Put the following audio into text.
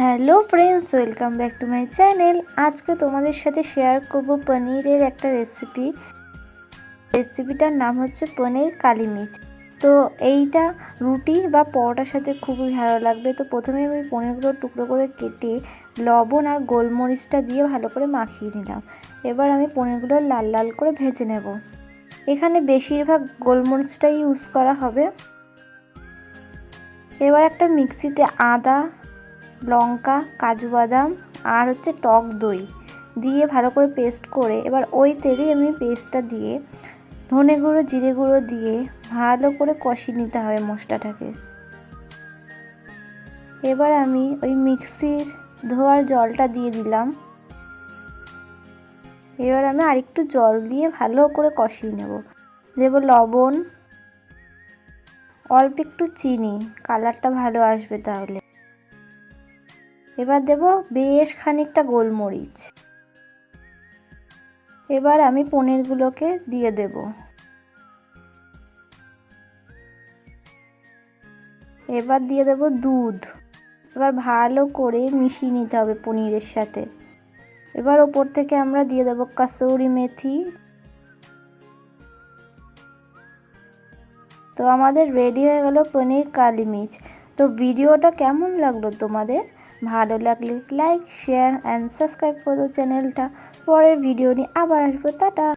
Hello friends, welcome back to my channel. আজকে তোমাদের সাথে শেয়ার করব পনিরের একটা রেসিপি। রেসিপিটার নাম হচ্ছে পনির কালি মিচ তো এইটা রুটি বা পরোটার সাথে খুবই ভালো লাগবে। তো প্রথমে আমি পনিরগুলো টুকরো করে কেটে লবণ আর গোলমরিচটা দিয়ে ভালো করে মাখিয়ে নিলাম। এবার আমি পনিরগুলো লাল লাল করে ভেজে নেব। এখানে বেশিরভাগ গোলমরিচটাই ইউজ করা হবে। এবার একটা মিক্সিতে আদা লঙ্কা, কাজু বাদাম আর হচ্ছে টক দই দিয়ে ভালো করে পেস্ট করে এবার ওই তেলেই আমি পেস্টটা দিয়ে ধনে গুঁড়ো, জিরে গুঁড়ো দিয়ে ভালো করে কষিয়ে নিতে হবে মশলাটাকে। এবার আমি ওই মিক্সির ধোয়ার জলটা দিয়ে দিলাম। এবার আমি আরেকটু জল দিয়ে ভালো করে কষিয়ে নেব। দেব লবণ, অল্প একটু চিনি, কালারটা ভালো আসবে তাহলে। এবার দেব বেশ খানিকটা গোলমরিচ। এবার আমি পনিরগুলোকে দিয়ে দেব। এবার দিয়ে দেব দুধ। এবার ভালো করে মিশিয়ে নিতে হবে পনিরের সাথে। এবার ওপর থেকে আমরা দিয়ে দেব কাসৌরি মেথি। তো আমাদের রেডি হয়ে গেল পনির কালি মির্চ। তো ভিডিওটা কেমন লাগল তোমাদের? ভালো লাগলে লাইক শেয়ার অ্যান্ড সাবস্ক্রাইব করো চ্যানেলটা পরের ভিডিও নিয়ে আবার আসব টাটা।